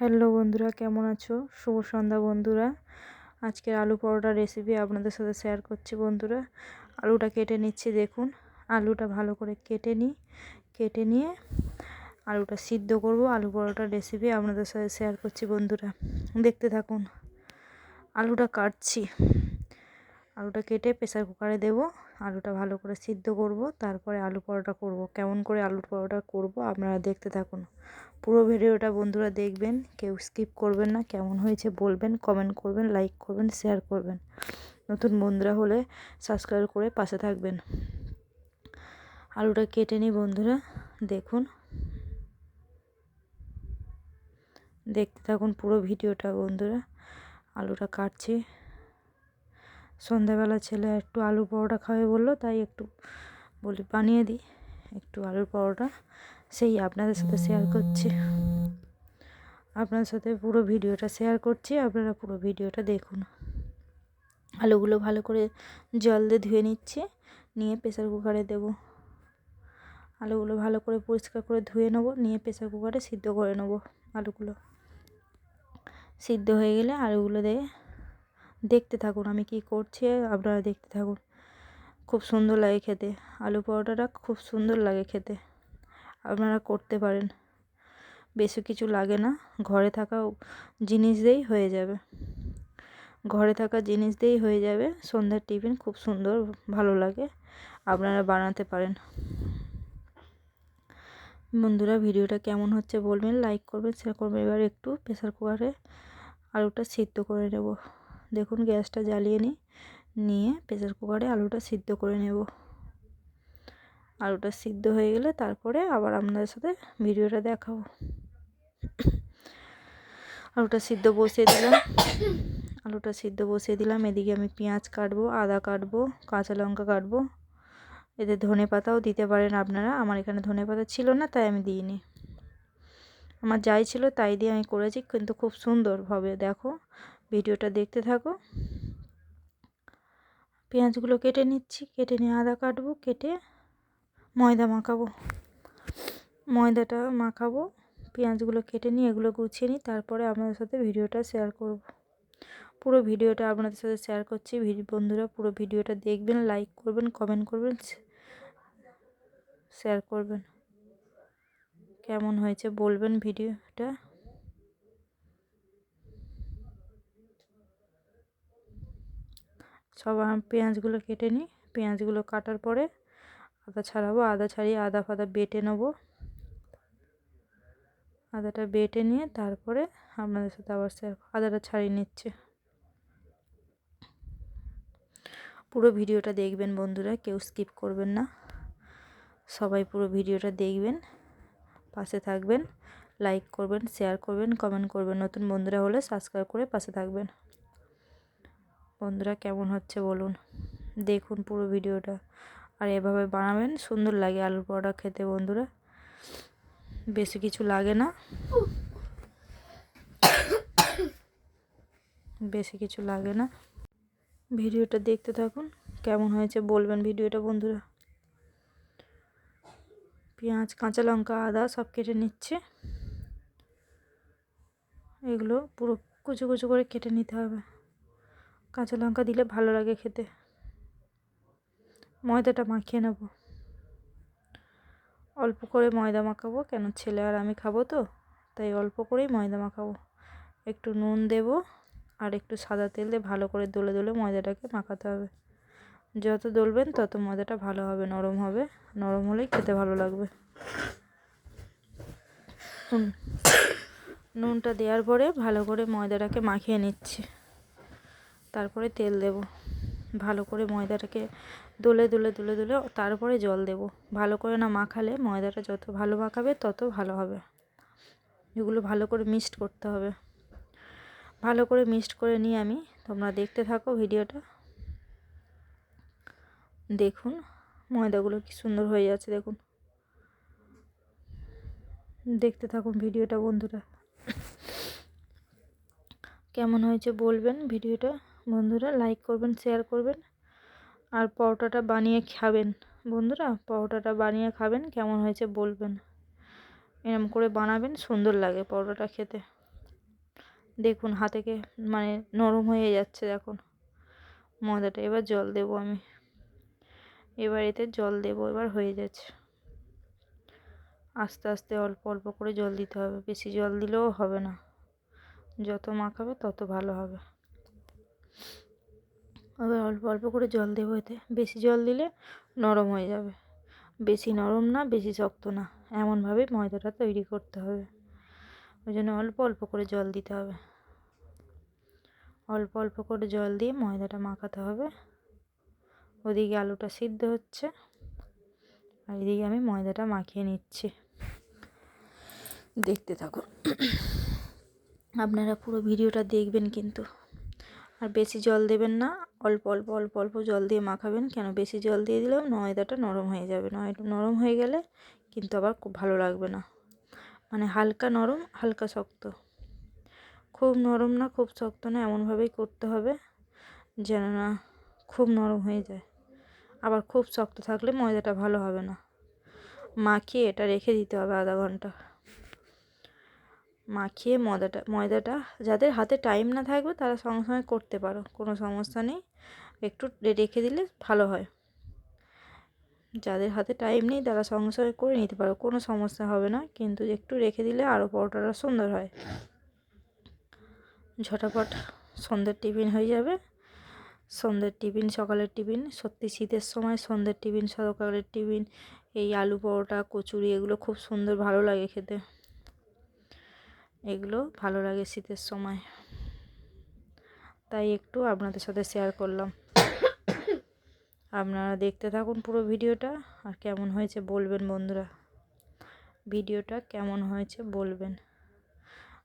Hello বন্ধুরা, কেমন আছো? শুভ সন্ধ্যা বন্ধুরা। আজকের আলু পরোটা রেসিপি আপনাদের সাথে শেয়ার করছি বন্ধুরা। আলুটা কেটে নিচ্ছি, দেখুন। আলুটা ভালো করে কেটে নিই। কেটে নিয়ে আলুটা সিদ্ধ করব। আলু পরোটার রেসিপি আপনাদের সাথে শেয়ার করছি বন্ধুরা। দেখতে থাকুন। আলুটা কাটছি। আলুটা কেটে প্রেসার কুকারে দেব। আলুটা ভালো করে সিদ্ধ করব। তারপরে আলু পরোটা করব। কেমন করে আলু পরোটা করব আপনারা দেখতে থাকুন। পুরো ভিডিওটা বন্ধুরা দেখবেন। কেউ স্কিপ করবেন না। কেমন হয়েছে বলবেন কমেন্ট করবেন লাইক করবেন শেয়ার করবেন। নতুন বন্ধুরা হলে সাবস্ক্রাইব করে পাশে থাকবেন। আলুটা কেটে নিই বন্ধুরা। দেখুন। দেখতে থাকুন পুরো ভিডিওটা বন্ধুরা। আলুটা কাটছি। সন্ধ্যাবেলা ছেলে একটু আলু পরোটা খাবে বলল, তাই একটু বলি বানিয়ে দিই, একটু আলুর পরোটা। সেই আপনাদের সাথে শেয়ার করছি। আপনাদের সাথে পুরো ভিডিওটা শেয়ার করছি, আপনারা পুরো ভিডিওটা দেখুন। আলুগুলো ভালো করে জল দিয়ে ধুয়ে নিচ্ছি, নিয়ে প্রেসার কুকারে দেব। আলুগুলো ভালো করে পরিষ্কার করে ধুয়ে নেব, নিয়ে প্রেসার কুকারে সিদ্ধ করে নেব আলুগুলো। সিদ্ধ হয়ে গেলে আলুগুলো দিয়ে দেখতে থাকুন, আমি কি করছি, আপনারা দেখতে থাকুন। খুব সুন্দর লাগে খেতে। আলু পরোটাটা খুব সুন্দর লাগে খেতে। আপনারা করতে পারেন। বেশি কিছু লাগে না, ঘরে থাকা জিনিস দিয়েই হয়ে যাবে। ঘরে থাকা জিনিস দিয়েই হয়ে যাবে। সন্ধ্যার টিফিন খুব সুন্দর, ভালো লাগে। আপনারা বানাতে পারেন। বন্ধুরা, ভিডিওটা কেমন হচ্ছে বলবেন লাইক করবেন শেয়ার করবেন। এবার একটু প্রেসার কুকারে আলুটা সিদ্ধ করে নেব। দেখুন গ্যাসটা জ্বালিয়ে নিই। নিয়ে প্রেসার কুকারে আলুটা সিদ্ধ করে নেব। আলুটা সিদ্ধ হয়ে গেলে তারপরে আবার আপনাদের সাথে ভিডিওটা দেখাবো। আলুটা সিদ্ধ বসিয়ে দিলাম। আলুটা সিদ্ধ বসিয়ে দিলাম। এদিকে আমি পেঁয়াজ কাটবো, আদা কাটবো, কাঁচা লঙ্কা কাটবো। এতে ধনে পাতাও দিতে পারেন আপনারা। আমার এখানে ধনে পাতা ছিল না, তাই আমি দিইনি। আমার যাই ছিল তাই দিয়ে আমি করেছি, কিন্তু খুব সুন্দরভাবে। দেখো ভিডিওটা দেখতে থাকো। পেঁয়াজগুলো কেটে নিচ্ছি, কেটে নিয়ে আদা কাটবো, কেটে ময়দা মাখাবো। ময়দাটা মাখাবো, পেঁয়াজগুলো কেটে নিয়ে এগুলো গুছিয়ে নিই, তারপরে আপনাদের সাথে ভিডিওটা শেয়ার করব। পুরো ভিডিওটা আপনাদের সাথে শেয়ার করছি। বন্ধুরা, পুরো ভিডিওটা দেখবেন লাইক করবেন কমেন্ট করবেন শেয়ার করবেন। কেমন হয়েছে বলবেন ভিডিওটা। সব পেঁয়াজগুলো কেটে নিই। পেঁয়াজগুলো কাটার পরে আদা ছাড়াবো। আদা ছাড়িয়ে আদা ফাদা বেটে নেব। আদাটা বেটে নিয়ে তারপরে আপনাদের সাথে আবার আদাটা ছাড়িয়ে নিচ্ছে। পুরো ভিডিওটা দেখবেন বন্ধুরা, কেউ স্কিপ করবেন না। সবাই পুরো ভিডিওটা দেখবেন, পাশে থাকবেন লাইক করবেন শেয়ার করবেন কমেন্ট করবেন। নতুন বন্ধুরা হলে সাবস্ক্রাইব করে পাশে থাকবেন। বন্ধুরা কেমন হচ্ছে বলুন? দেখুন পুরো ভিডিওটা। আর এভাবে বানাবেন, সুন্দর লাগে আলুর পরোটা খেতে বন্ধুরা। বেশি কিছু লাগে না। বেশি কিছু লাগে না। ভিডিওটা দেখতে থাকুন, কেমন হয়েছে বলবেন ভিডিওটা বন্ধুরা। পেঁয়াজ, কাঁচা লঙ্কা, আদা সব কেটে নিচ্ছে। এগুলো পুরো কুচু কুচু করে কেটে নিতে হবে। কাঁচা লঙ্কা দিলে ভালো লাগে খেতে। ময়দাটা মাখিয়ে নেব। অল্প করে ময়দা মাখাবো, কেন ছেলে আর আমি খাব তো, তাই অল্প করেই ময়দা মাখাবো। একটু নুন দেব আর একটু সাদা তেল দিয়ে ভালো করে দোলে দোলে ময়দাটাকে মাখাতে হবে। যত দলবেন তত ময়দাটা ভালো হবে, নরম হবে। নরম হলেই খেতে ভালো লাগবে। নুনটা দেওয়ার পরে ভালো করে ময়দাটাকে মাখিয়ে নিচ্ছি। তারপরে তেল দেব। ভালো করে ময়দাটাকে দোলে দোলে দোলে দোলে তারপরে জল দেব। ভালো করে না মাখালে ময়দাটা যত ভালো মাখাবে তত ভালো হবে। এগুলো ভালো করে মিক্সড করতে হবে। ভালো করে মিক্সড করে নিয়ে আমি তোমরা দেখতে থাকো ভিডিওটা। দেখুন ময়দাগুলো কি সুন্দর হয়ে যাচ্ছে দেখুন। দেখতে থাকুন ভিডিওটা বন্ধুরা। কেমন হয়েছে বলবেন ভিডিওটা? বন্ধুরা লাইক করবেন শেয়ার করবেন। আর পরোটাটা বানিয়ে খাবেন। বন্ধুরা, পরোটাটা বানিয়ে খাবেন, কেমন হয়েছে বলবেন। এরম করে বানাবেন, সুন্দর লাগে পরোটাটা খেতে। দেখুন হাতেকে মানে নরম হয়ে যাচ্ছে দেখুন। ময়দাটা, এবার জল দেবো আমি। এবার এতে জল দেবো, এবার হয়ে যাচ্ছে। আস্তে আস্তে অল্প অল্প করে জল দিতে হবে। বেশি জল দিলেও হবে না। যত মাখাবে তত ভালো হবে। এবার অল্প অল্প করে জল দেবো এতে। বেশি জল দিলে নরম হয়ে যাবে। বেশি নরম না, বেশি শক্ত না। এমনভাবে ময়দাটা তৈরি করতে হবে। ওই জন্য অল্প অল্প করে জল দিতে হবে। অল্প অল্প করে জল দিয়ে ময়দাটা মাখাতে হবে। ওদিকে আলুটা সিদ্ধ হচ্ছে। আর এদিকে আমি ময়দাটা মাখিয়ে নিচ্ছি। দেখতে থাকুন। আপনারা পুরো ভিডিওটা দেখবেন কিন্তু। আর বেশি জল দেবেন না, অল্প অল্প অল্প অল্প জল দিয়ে মাখাবেন। কেন? বেশি জল দিয়ে দিলেও ময়দাটা নরম হয়ে যাবে। নয়টা নরম হয়ে গেলে কিন্তু আবার খুব ভালো লাগবে না। মানে হালকা নরম, হালকা শক্ত। খুব নরম না, খুব শক্ত না, এমনভাবেই করতে হবে যেন না খুব নরম হয়ে যায়। আবার খুব শক্ত থাকলে ময়দাটা ভালো হবে না। মাখিয়ে এটা রেখে দিতে হবে আধা ঘণ্টা। মাখিয়ে ময়দাটা ময়দাটা, যাদের হাতে টাইম না থাকবে তারা সঙ্গে সঙ্গে করতে পারো, কোনো সমস্যা নেই। একটু রেখে দিলে ভালো হয়। যাদের হাতে টাইম নেই তারা সঙ্গে সঙ্গে করে নিতে পারো, কোনো সমস্যা হবে না, কিন্তু একটু রেখে দিলে আরও পরোটাটা সুন্দর হয়। ঝটাপট সন্ধ্যের টিফিন হয়ে যাবে। সন্ধ্যের টিফিন সকালের টিফিন, সত্যি শীতের সময় সন্ধ্যের টিফিন, সকালের টিফিন, এই আলু পরোটা, কচুরি, এগুলো খুব সুন্দর, ভালো লাগে খেতে। এগুলো ভালো লাগে শীতের সময়। তাই একটু আপনাদের সাথে শেয়ার করলাম। আপনারা দেখতে থাকুন পুরো ভিডিওটা আর কেমন হয়েছে বলবেন বন্ধুরা। ভিডিওটা কেমন হয়েছে বলবেন।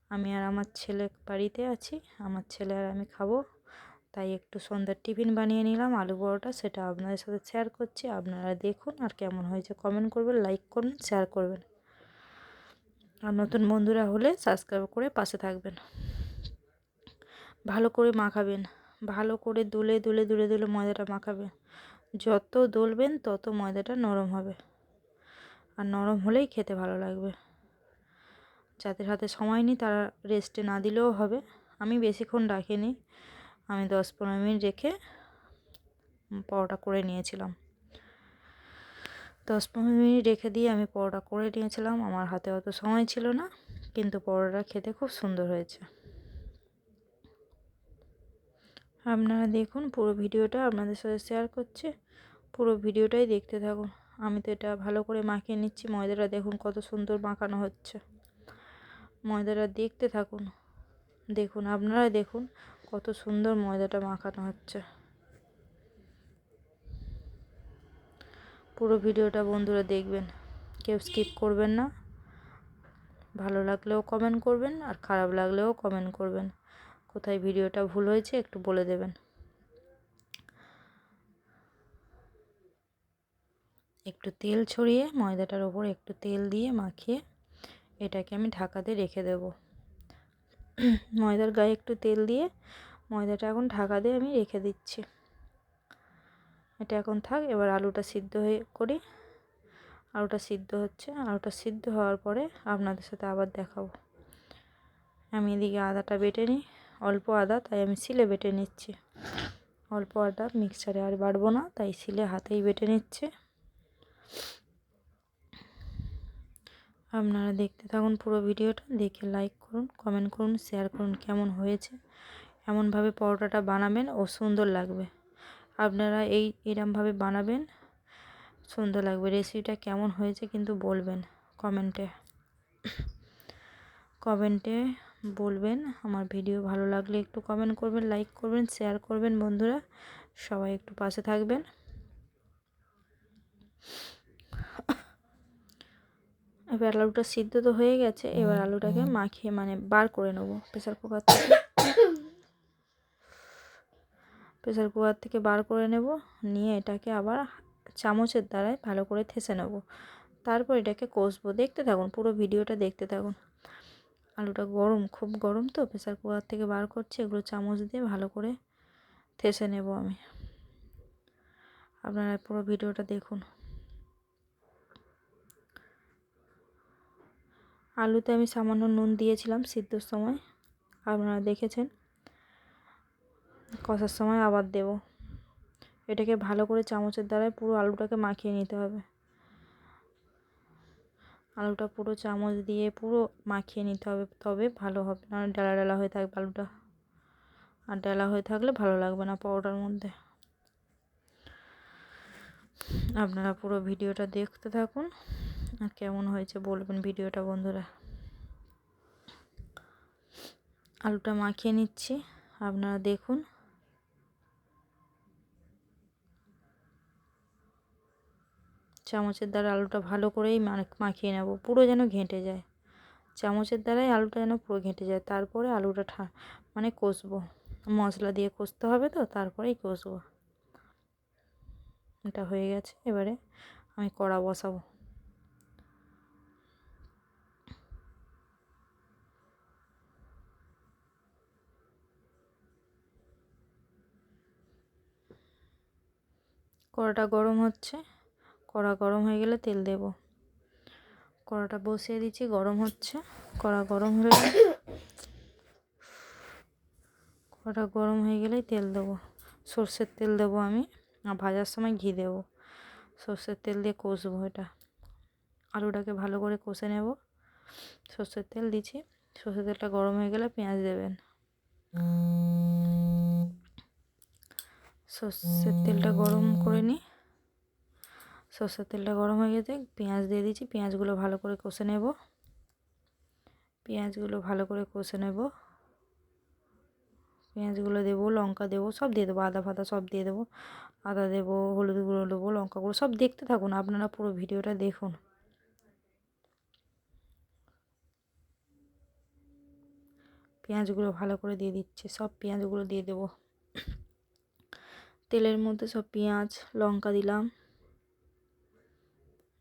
আমি আর আমার ছেলে বাড়িতে আছি, আমার ছেলে আর আমি খাব। তাই একটু সন্ধ্যার টিফিন বানিয়ে নিলাম, আলু বড়োটা সেটা আপনাদের সাথে শেয়ার করছি। আপনারা দেখুন আর কেমন হয়েছে। কমেন্ট করবেন লাইক করবেন শেয়ার করবেন। আর নতুন বন্ধুরা হলে সাবস্ক্রাইব করে পাশে থাকবেন। ভালো করে মাখাবেন। ভালো করে দুলে দুলে দুলে দুলে ময়দাটা মাখাবেন। যত দলবেন তত ময়দাটা নরম হবে। আর নরম হলেই খেতে ভালো লাগবে। যাদের হাতে সময় নেই তারা রেস্টে না দিলেও হবে। আমি বেশিক্ষণ রাখিনি। আমি দশ পনেরো মিনিট রেখে পরোটা করে নিয়েছিলাম। দশ পনেরো মিনিট রেখে দিয়ে আমি পরোটা করে নিয়েছিলাম। আমার হাতে অত সময় ছিল না, কিন্তু পরোটা খেতে খুব সুন্দর হয়েছে। আপনারা দেখুন পুরো ভিডিওটা আপনাদের সাথে শেয়ার করছি। পুরো ভিডিওটাই দেখতে থাকুন। আমি তো এটা ভালো করে মাখিয়ে নিচ্ছি। ময়দাটা দেখুন কত সুন্দর মাখানো হচ্ছে। ময়দাটা দেখতে থাকুন। দেখুন আপনারা দেখুন কত সুন্দর ময়দাটা মাখানো হচ্ছে। পুরো ভিডিওটা বন্ধুরা দেখবেন। কেউ স্কিপ করবেন না। ভালো লাগলেও কমেন্ট করবেন আর খারাপ লাগলেও কমেন্ট করবেন। কোথায় ভিডিওটা ভুল হয়েছে একটু বলে দেবেন। একটু তেল ছড়িয়ে, ময়দাটার ওপর একটু তেল দিয়ে মাখিয়ে এটাকে আমি ঢাকাতে রেখে দেব। ময়দার গায়ে একটু তেল দিয়ে ময়দাটা এখন ঢাকা দিয়ে আমি রেখে দিচ্ছি। এটা এখন থাক, এবার আলুটা সিদ্ধ হয়ে করি। আলুটা সিদ্ধ হচ্ছে, আলুটা সিদ্ধ হওয়ার পরে আপনাদের সাথে আবার দেখাবো। আমি এদিকে আদাটা বেটে নিই, অল্প আদা, তাই আমি সিলে বেটে নিচ্ছি। অল্প আদা মিক্সারে আর বাড়বো না, তাই সিলে হাতেই বেটে নিচ্ছে। আপনারা দেখতে থাকুন পুরো ভিডিওটা, দেখে লাইক করুন কমেন্ট করুন শেয়ার করুন কেমন হয়েছে। এমনভাবে পরোটাটা বানাবেন, ও সুন্দর লাগবে। আপনারা এই, এরমভাবে বানাবেন। সুন্দর লাগবে। রেসিপিটা কেমন হয়েছে কিন্তু বলবেন কমেন্টে। কমেন্টে বলবেন আমার ভিডিও ভালো লাগলে একটু কমেন্ট করবেন লাইক করবেন শেয়ার করবেন বন্ধুরা। সবাই একটু পাশে থাকবেন। এবার আলুটা সিদ্ধ তো হয়ে গেছে। এবার আলুটাকে মাখিয়ে মানে বার করে নেব। প্রেশার কুকার থেকে। প্রেসার কুকার থেকে বার করে নেব, নিয়ে এটাকে আবার চামচের দ্বারায় ভালো করে থেসে নেব। তারপর এটাকে কষবো। দেখতে থাকুন, পুরো ভিডিওটা দেখতে থাকুন। আলুটা গরম, খুব গরম তো, প্রেসার কুকার থেকে বার করছি, এগুলো চামচ দিয়ে ভালো করে থেসে নেব আমি। আপনারা পুরো ভিডিওটা দেখুন। আলুতে আমি সামান্য নুন দিয়েছিলাম সিদ্ধর সময়। আপনারা দেখেছেন। কষার সময় আবার দেব। এটাকে ভালো করে চামচের দ্বারাই পুরো আলুটাকে মাখিয়ে নিতে হবে। আলুটা পুরো চামচ দিয়ে পুরো মাখিয়ে নিতে হবে, তবে ভালো হবে না ডালা ডালা হয়ে থাকবে আলুটা। আর ডালা হয়ে থাকলে ভালো লাগবে না পরোটার মধ্যে। আপনারা পুরো ভিডিওটা দেখতে থাকুন, আর কেমন হয়েছে বলবেন ভিডিওটা বন্ধুরা। আলুটা মাখিয়ে নিচ্ছি, আপনারা দেখুন। চামচের দ্বারা আলুটা ভালো করেই মাখিয়ে নেব, পুরো যেন ঘেঁটে যায়। চামচের দ্বারাই আলুটা যেন পুরো ঘেঁটে যায়, তারপরে আলুটা ঠা মানে কষবো। মশলা দিয়ে কষতে হবে তো, তারপরেই কষবো। এটা হয়ে গেছে, এবারে আমি কড়া বসাবো। কড়াটা গরম হচ্ছে। কড়া গরম হয়ে গেলে তেল দেব। কড়াটা বসিয়ে দিচ্ছি, গরম হচ্ছে। কড়া গরম হয়ে গেলে কড়াটা গরম হয়ে গেলেই তেল দেবো। সর্ষের তেল দেবো আমি, আর ভাজার সময় ঘি দেবো। সর্ষের তেল দিয়ে কষবো এটা। আলুটাকে ভালো করে কষে নেব। সর্ষের তেল দিচ্ছি। সর্ষের তেলটা গরম হয়ে গেলে পেঁয়াজ দেবেন। সর্ষের তেলটা গরম করে নিই। সর্ষের তেলটা গরম হয়ে গেছে, পেঁয়াজ দিয়ে দিচ্ছি, পেঁয়াজগুলো ভালো করে কষে নেব। পেঁয়াজগুলো ভালো করে কষে নেব। পেঁয়াজগুলো দেবো, লঙ্কা দেবো, সব দিয়ে দেবো, আদা ফাদা সব দিয়ে দেবো। আদা দেবো, হলুদ গুঁড়ো দেবো, লঙ্কা গুঁড়ো, সব দেখতে থাকুন, আপনারা পুরো ভিডিওটা দেখুন। পেঁয়াজগুলো ভালো করে দিয়ে দিচ্ছি, সব পেঁয়াজগুলো দিয়ে দেবো। তেলের মধ্যে সব পেঁয়াজ, লঙ্কা দিলাম।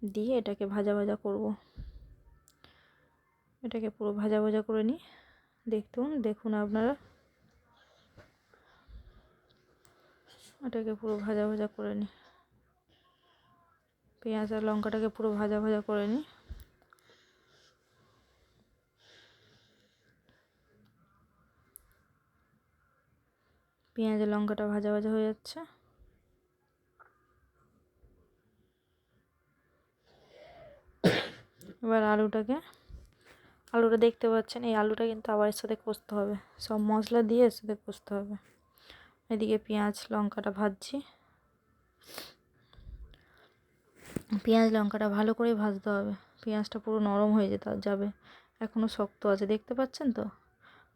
দিয়ে এটাকে ভাজা ভাজা করব। এটাকে পুরো ভাজা ভাজা করে নিই। দেখুন দেখুন আপনারা। এটাকে পুরো ভাজা ভাজা করে নিই। পেঁয়াজ আর লঙ্কাটাকে পুরো ভাজা ভাজা করে নিই। পেঁয়াজ লঙ্কাটা ভাজা ভাজা হয়ে যাচ্ছে। এবার আলুটাকে, আলুটা দেখতে পাচ্ছেন, এই আলুটা কিন্তু আবার এর সাথে কষতে হবে। সব মশলা দিয়ে এর সাথে কষতে হবে। এদিকে পেঁয়াজ, লঙ্কাটা ভাজছি। পেঁয়াজ, লঙ্কাটা ভালো করে ভাজতে হবে। পেঁয়াজটা পুরো নরম হয়ে যেতে, যাবে। এখনও শক্ত আছে, দেখতে পাচ্ছেন তো?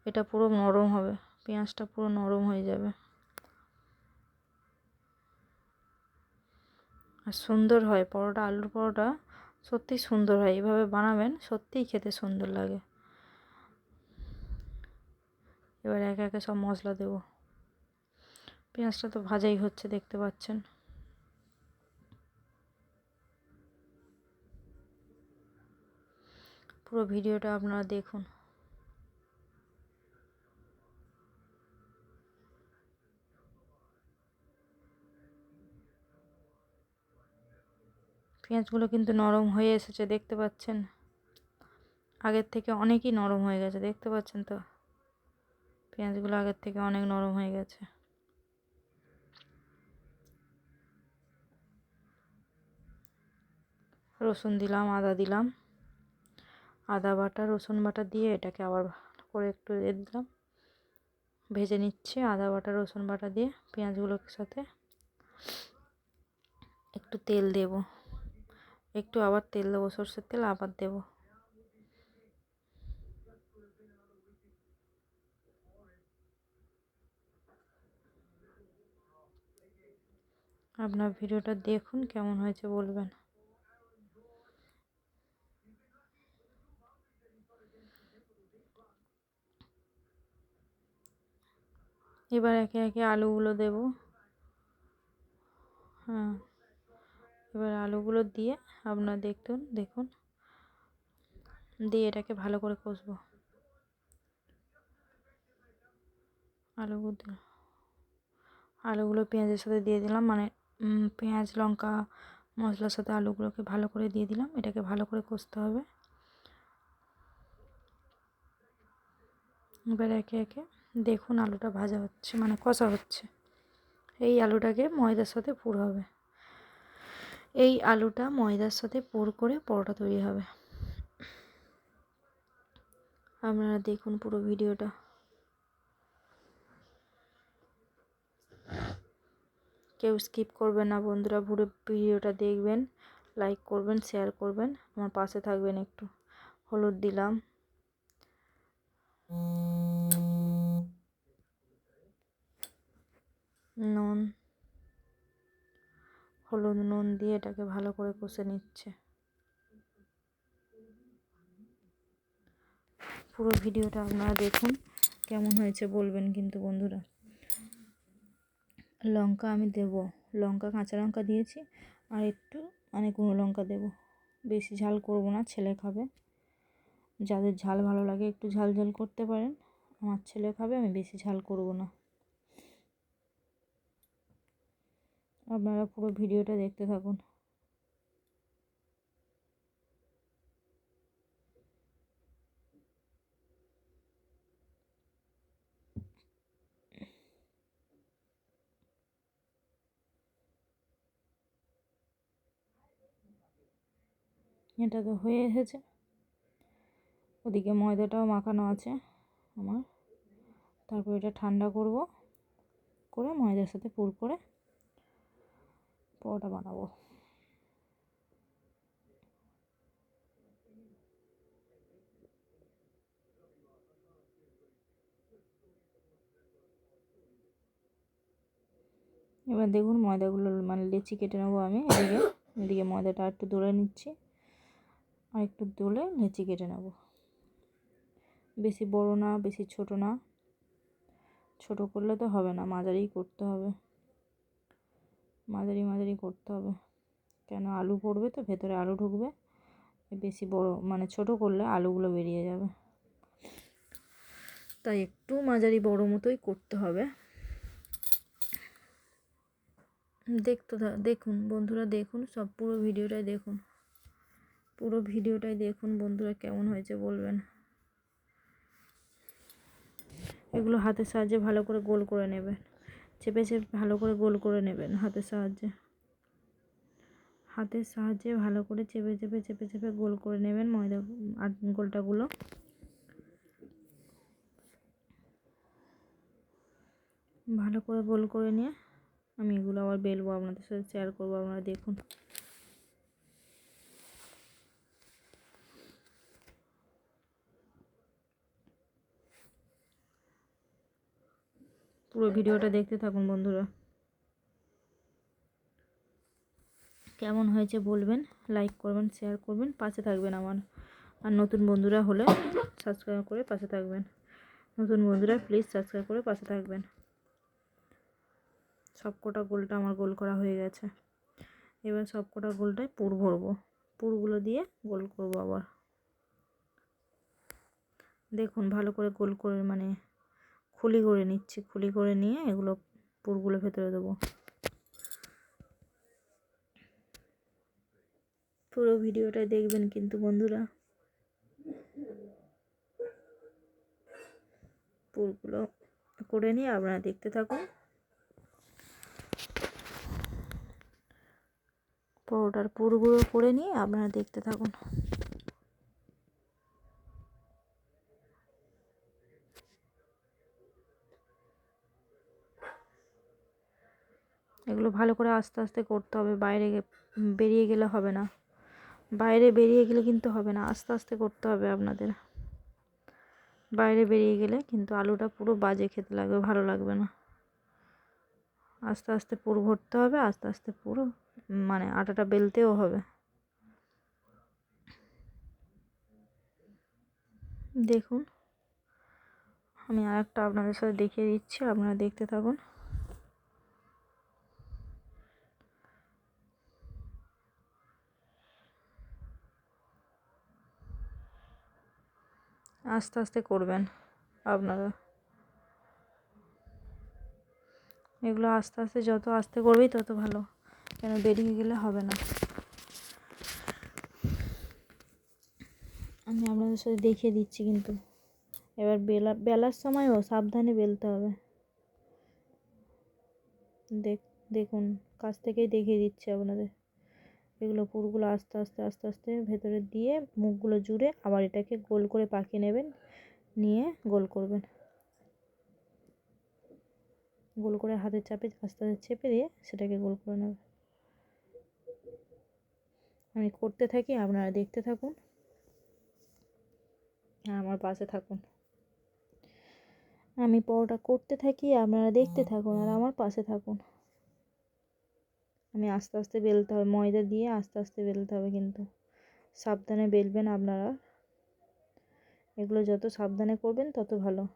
এটা পুরো নরম হবে। পেঁয়াজটা পুরো নরম হয়ে যাবে। আর সুন্দর হয় পরোটা, আলুর পরোটা। সত্যি সুন্দর হয়, এভাবে বানাবেন সত্যিই খেতে সুন্দর লাগে। এবার একে একে সব মশলা দেব। পেঁয়াজটা তো ভাজাই হচ্ছে, দেখতে পাচ্ছেন। পুরো ভিডিওটা আপনারা দেখুন। পেঁয়াজগুলো কিন্তু নরম হয়ে এসেছে, দেখতে পাচ্ছেন? আগের থেকে অনেকই নরম হয়ে গেছে, দেখতে পাচ্ছেন তো? পেঁয়াজগুলো আগের থেকে অনেক নরম হয়ে গেছে। রসুন দিলাম, আদা দিলাম। আদা বাটা, রসুন বাটা দিয়ে এটাকে আবার ভালো করে একটু দিয়ে দিলাম। ভেজে নিচ্ছি আদা বাটা, রসুন বাটা দিয়ে পেঁয়াজগুলোর সাথে একটু তেল দেবো। একটু আবার তেল দেবো, সর্ষের তেল আবার দেবো। আপনার ভিডিওটা দেখুন কেমন হয়েছে বলবেন। এবার একে একে আলুগুলো দেব। হ্যাঁ। এবার আলুগুলো দিয়ে আপনারা দেখুন দেখুন। দিয়ে এটাকে ভালো করে কষবো। আলুগুলো আলুগুলো পেঁয়াজের সাথে দিয়ে দিলাম মানে পেঁয়াজ, লঙ্কা, মশলার সাথে আলুগুলোকে ভালো করে দিয়ে দিলাম, এটাকে ভালো করে কষতে হবে। এবার একে একে দেখুন আলুটা ভাজা হচ্ছে মানে কষা হচ্ছে। এই আলুটাকে ময়দার সাথে পুর হবে এই আলুটা ময়দার সাথে পোর করে পরোটা তৈরি হবে। আপনারা দেখুন পুরো ভিডিওটা। কেউ স্কিপ করবেন না বন্ধুরা, পুরো ভিডিওটা দেখবেন, লাইক করবেন, শেয়ার করবেন, আমার পাশে থাকবেন একটু। হলুদ দিলাম। নুন। হলুদ নুন দিয়ে এটাকে ভালো করে কষে নিচ্ছে। পুরো ভিডিওটা আপনারা দেখুন, কেমন হয়েছে বলবেন কিন্তু বন্ধুরা। লঙ্কা আমি দেব, লঙ্কা, কাঁচা লঙ্কা দিয়েছি, আর একটু মানে গুঁড়ো লঙ্কা দেব। বেশি ঝাল করব না, ছেলে খাবে। যাদের ঝাল ভালো লাগে একটু ঝাল ঝাল করতে পারেন, আমার ছেলে খাবে, আমি বেশি ঝাল করব না। আপনারা পুরো ভিডিওটা দেখতে থাকুন। এটা তো হয়ে এসেছে। ওদিকে ময়দাটাও মাখানো আছে আমার। তারপর এটা ঠান্ডা করব, করে ময়দার সাথে পুর করে পরোটা বানাবো। এবার দেখুন ময়দাগুলো মানে লেচি কেটে নেব আমি এদিকে। এদিকে ময়দাটা একটু দোলে নিচ্ছি। আর একটু দোলে লেচি কেটে নেব। বেশি বড় না, বেশি ছোট না। ছোট করলে তো হবে না মাঝারি করতে হবে। মাঝারি মাঝারি করতে হবে। কেন? আলু পড়বে তো, ভেতরে আলু ঢুকবে। বেশি বড় মানে ছোট করলে আলুগুলো বেরিয়ে যাবে। তাই একটু মাঝারি বড় মতোই করতে হবে। দেখতে দেখুন বন্ধুরা, দেখুন সব পুরো ভিডিওটাই দেখুন। পুরো ভিডিওটাই দেখুন বন্ধুরা, কেমন হয়েছে বলবেন। এগুলো হাতের সাহায্যে ভালো করে গোল করে নেবেন চেপে চেপে ভালো করে গোল করে নেবেন হাতের সাহায্যে। হাতের সাহায্যে ভালো করে চেপে চেপে চেপে চেপে গোল করে নেবেন ময়দা আর গোলটাগুলো ভালো করে গোল করে নিয়ে আমি এগুলো আবার বেলবো আপনাদের সাথে শেয়ার করব আপনারা দেখুন। পুরো ভিডিওটা দেখতে থাকুন বন্ধুরা। কেমন হয়েছে বলবেন লাইক করবেন শেয়ার করবেন, পাশে থাকবেন আমার। আর নতুন বন্ধুরা হলে সাবস্ক্রাইব করে পাশে থাকবেন। নতুন বন্ধুরা প্লিজ সাবস্ক্রাইব করে পাশে থাকবেন। সব কটা গোলটা আমার গোল করা হয়ে গেছে। এবার সব কটা গোলটায় পুর ভরবো। পুরগুলো দিয়ে গোল করব আবার। দেখুন, ভালো করে গোল করে মানে খুলি করে নিচ্ছি, খুলি করে নিয়ে এগুলো পুরগুলো ভেতরে দেবো। পুরো ভিডিওটা দেখবেন কিন্তু বন্ধুরা। পুরগুলো করে নিয়ে আপনারা দেখতে থাকুন। পরোটার পুরগুলো করে নিয়ে আপনারা দেখতে থাকুন। এগুলো ভালো করে আস্তে আস্তে করতে হবে। বাইরে বেরিয়ে গেলে হবে না। বাইরে বেরিয়ে গেলে কিন্তু হবে না। আস্তে আস্তে করতে হবে আপনাদের। বাইরে বেরিয়ে গেলে কিন্তু আলুটা পুরো বাজে খেতে লাগবে, ভালো লাগবে না। আস্তে আস্তে পুরো ভরতে হবে, আস্তে আস্তে পুরো মানে আটাটা বেলতেও হবে। দেখুন, আমি আর একটা আপনাদের সাথে দেখিয়ে দিচ্ছি, আপনারা দেখতে থাকুন। আস্তে আস্তে করবেন আপনারা। এগুলো আস্তে আস্তে যত আস্তে করবেই তত ভালো, কেন বেরিয়ে গেলে হবে না। আমি আপনাদের সাথে দেখিয়ে দিচ্ছি কিন্তু। এবার বেলা, বেলার সময়ও সাবধানে বেলতে হবে। দেখ, দেখুন, কাছ থেকেই দেখিয়ে দিচ্ছি আপনাদের। এগুলো পুরগুলো আস্তে আস্তে আস্তে আস্তে ভেতরে দিয়ে মুখগুলো জুড়ে আবার এটাকে গোল করে পাকিয়ে নেবেন, নিয়ে গোল করবেন। গোল করে হাতের চাপে আস্তে আস্তে চেপে দিয়ে সেটাকে গোল করে নেবেন। আমি করতে থাকি, আপনারা দেখতে থাকুন। আর আমার পাশে থাকুন। আমি পরোটা করতে থাকি, আপনারা দেখতে থাকুন আর আমার পাশে থাকুন। আমি আস্তে আস্তে বেলতে হবে, ময়দা দিয়ে আস্তে আস্তে বেলতে হবে কিন্তু। সাবধানে বেলবেন আপনারা। এগুলো যত সাবধানে করবেন তত ভালো।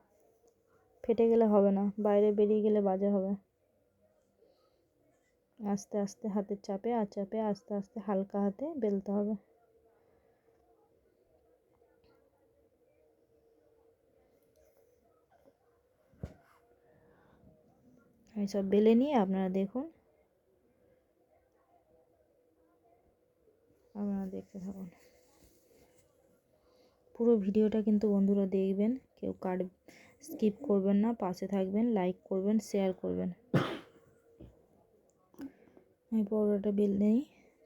ফেটে গেলে হবে না, বাইরে বেরিয়ে গেলে বাজে হবে। আস্তে আস্তে হাতের চাপে আর চাপে আস্তে আস্তে হালকা হাতে বেলতে হবে। আমি সব বেলে নিয়ে আপনারা দেখুন আপনারা দেখতে থাকুন। পুরো ভিডিওটা কিন্তু বন্ধুরা দেখবেন, কেউ কাট স্কিপ করবেন না, পাশে থাকবেন লাইক করবেন শেয়ার করবেন। আমি পরোটাটা বেল নেই,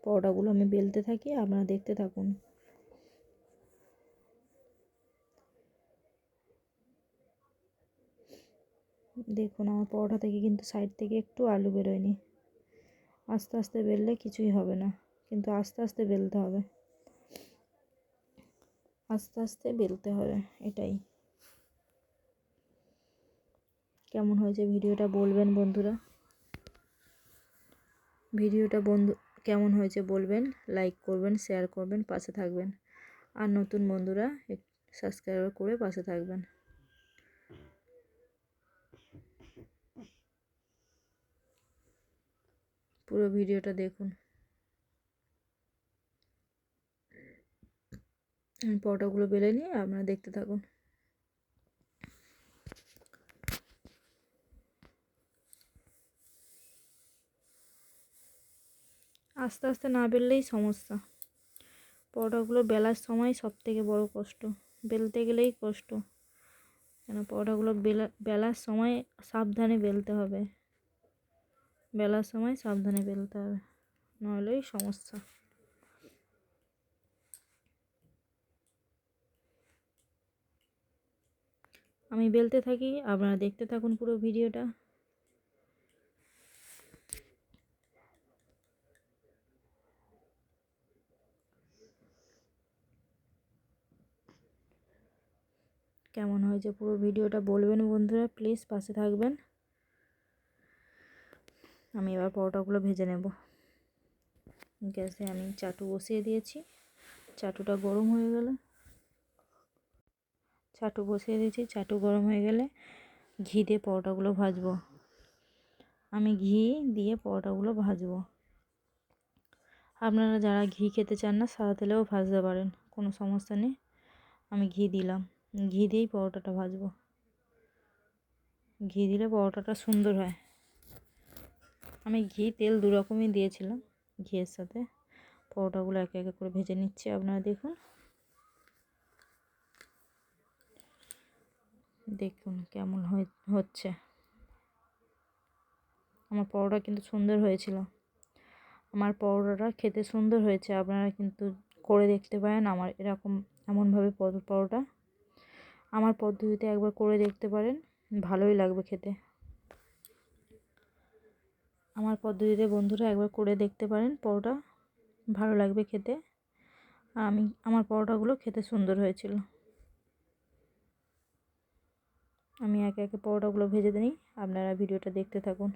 পরোটাগুলো আমি বেলতে থাকি, আপনারা দেখতে থাকুন। দেখুন, আমার পরোটা থেকে কিন্তু সাইড থেকে একটু আলু বেরোয়নি। আস্তে আস্তে বেললে কিছুই হবে না। কিন্তু আস্তে আস্তে বেলতে হবে। আস্তে আস্তে বেলতে হবে, এটাই। কেমন হয়েছে ভিডিওটা বলবেন বন্ধুরা? ভিডিওটা বন্ধু, কেমন হয়েছে বলবেন লাইক করবেন শেয়ার করবেন, পাশে থাকবেন। আর নতুন বন্ধুরা সাবস্ক্রাইব করে পাশে থাকবেন। পুরো ভিডিওটা দেখুন। পরোটাগুলো বেলে নিয়ে আপনারা দেখতে থাকুন। আস্তে আস্তে না বেললেই সমস্যা। পরোটাগুলো বেলার সময় সব থেকে বড় কষ্ট। বেলতে গেলেই কষ্ট। কেন পরোটাগুলো বেলা, বেলার সময় সাবধানে বেলতে হবে। বেলার সময় সাবধানে বেলতে হবে। নইলেই সমস্যা। আমি বেলতে থাকি, আপনারা দেখতে থাকুন পুরো ভিডিওটা। কেমন হয়েছে পুরো ভিডিওটা বলবেন বন্ধুরা, প্লিজ পাশে থাকবেন। আমি এবার পরোটাগুলো ভেজে নেব। গ্যাসে আমি চাটু বসিয়ে দিয়েছি। চাটুটা গরম হয়ে গেলে চাটু বসিয়ে দিয়েছি। চাটু গরম হয়ে গেলে ঘি দিয়ে পরোটাগুলো ভাজবো। আমি ঘি দিয়ে পরোটাগুলো ভাজবো। আপনারা যারা ঘি খেতে চান না সাদা তেলেও ভাজতে পারেন, কোনো সমস্যা নেই। আমি ঘি দিলাম। ঘি দিয়েই পরোটাটা ভাজবো। ঘি দিলে পরোটাটা সুন্দর হয়। আমি ঘি, তেল দু রকমই দিয়েছিলাম ঘিয়ের সাথে। পরোটাগুলো একে একে করে ভেজে নিচ্ছি। আপনারা দেখুন। দেখুন কেমন হচ্ছে। আমার পরোটা কিন্তু সুন্দর হয়েছিল। আমার পরোটাটা খেতে সুন্দর হয়েছে, আপনারা কিন্তু করে দেখতে পারেন আমার এরকম এমনভাবে পরোটা। আমার পদ্ধতিতে একবার করে দেখতে পারেন, ভালোই লাগবে খেতে। আমার পদ্ধতিতে বন্ধুরা একবার করে দেখতে পারেন পরোটা, ভালো লাগবে খেতে। আর আমি, আমার পরোটাগুলো খেতে সুন্দর হয়েছিল। আমি একে একে পরোটাগুলো ভেজে দিই আপনারা ভিডিওটা দেখতে থাকুন।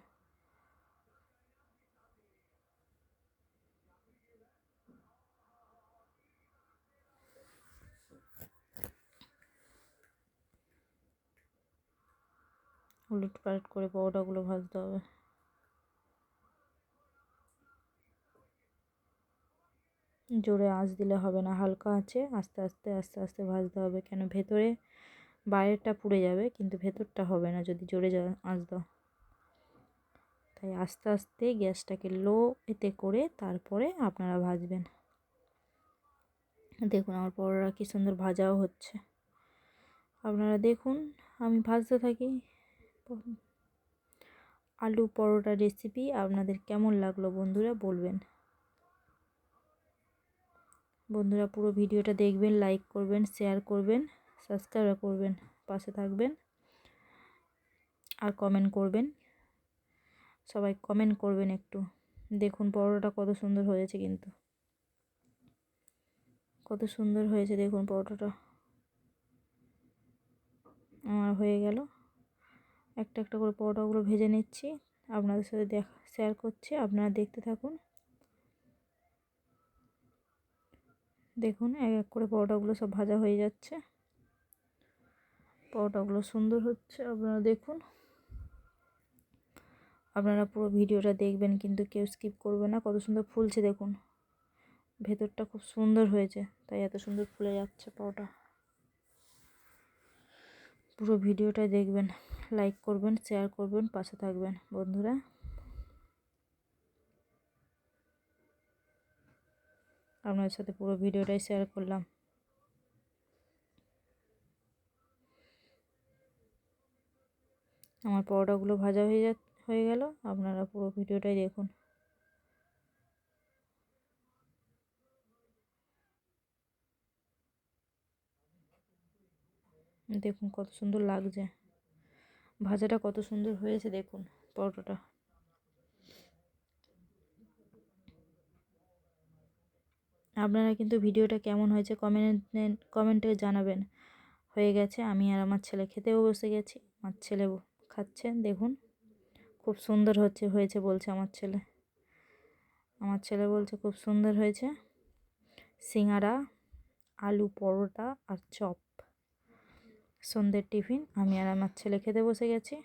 উলট পালট করে পরোটাগুলো ভাজতে হবে। জোরে আঁচ দিলে হবে না, হালকা আছে আস্তে আস্তে আস্তে আস্তে ভাজতে হবে কেন? ভেতরে বাইরেরটা পুড়ে যাবে, কিন্তু ভেতরটা হবে না, যদি জোরে আঁচ দাও তাই আস্তে আস্তে গ্যাসটাকে লো এতে করে তারপরে আপনারা ভাজবেন। দেখুন আমার পরোটা কী সুন্দর ভাজাও হচ্ছে। আপনারা দেখুন, আমি ভাজতে থাকি। আলু পরোটা রেসিপি আপনাদের কেমন লাগল বন্ধুরা বলবেন। বন্ধুরা পুরো ভিডিওটা দেখবেন লাইক করবেন শেয়ার করবেন। সাবস্ক্রাইব করবেন, পাশে থাকবেন আর কমেন্ট করবেন। সবাই কমেন্ট করবেন একটু। দেখুন পরোটাটা কত সুন্দর হয়েছে কিন্তু। কত সুন্দর হয়েছে দেখুন পরোটাটা। আমার হয়ে গেল। একটা একটা করে পরোটাগুলো ভেজে নিচ্ছি। আপনাদের সাথে দেখা শেয়ার করছি। আপনারা দেখতে থাকুন। দেখুন, এক এক করে পরোটাগুলো সব ভাজা হয়ে যাচ্ছে। পরোটাগুলো সুন্দর হচ্ছে, আপনারা দেখুন। আপনারা পুরো ভিডিওটা দেখবেন, কিন্তু কেউ স্কিপ করবে না। কত সুন্দর ফুলছে, দেখুন। ভেতরটা খুব সুন্দর হয়েছে, তাই এত সুন্দর ফুলে যাচ্ছে পরোটা পুরো ভিডিওটাই দেখবেন লাইক করবেন শেয়ার করবেন, পাশে থাকবেন, বন্ধুরা। আপনার সাথে পুরো ভিডিওটাই শেয়ার করলাম। আমার পরোটাগুলো ভাজা হয়ে যা হয়ে গেল। আপনারা পুরো ভিডিওটাই দেখুন। দেখুন কত সুন্দর লাগছে। ভাজাটা কত সুন্দর হয়েছে দেখুন পরোটাটা। আপনারা কিন্তু ভিডিওটা কেমন হয়েছে কমেন্টে কমেন্টে জানাবেন। হয়ে গেছে, আমি আর আমার ছেলে খেতেও বসে গেছি। আমার ছেলে খাচ্ছে দেখুন। খুব সুন্দর হচ্ছে, হয়েছে বলছে আমার ছেলে। আমার ছেলে বলছে খুব সুন্দর হয়েছে। সিঙ্গারা, আলু পরোটা আর চপ। সন্ধ্যের টিফিন, আমি আর আমার ছেলে খেতে বসে গেছি।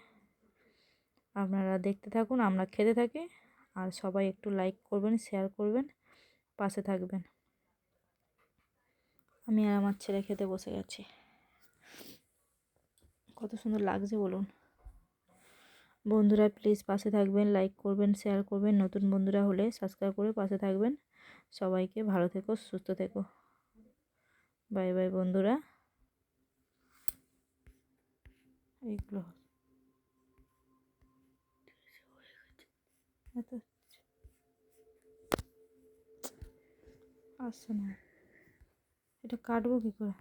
আপনারা দেখতে থাকুন, আমরা খেতে থাকি। আর সবাই একটু লাইক করবেন শেয়ার করবেন, পাশে থাকবেন। আমি আর আমার ছেলে খেতে বসে গেছি। কত সুন্দর লাগছে বলুন। বন্ধুরা প্লিজ পাশে থাকবেন লাইক করবেন শেয়ার করবেন। নতুন বন্ধুরা হলে সাবস্ক্রাইব করে পাশে থাকবেন। সবাইকে ভালো থেকো, সুস্থ থেকো। বাই বাই বন্ধুরা। এইগুলো আসছে না। এটা কাটবো কী করে?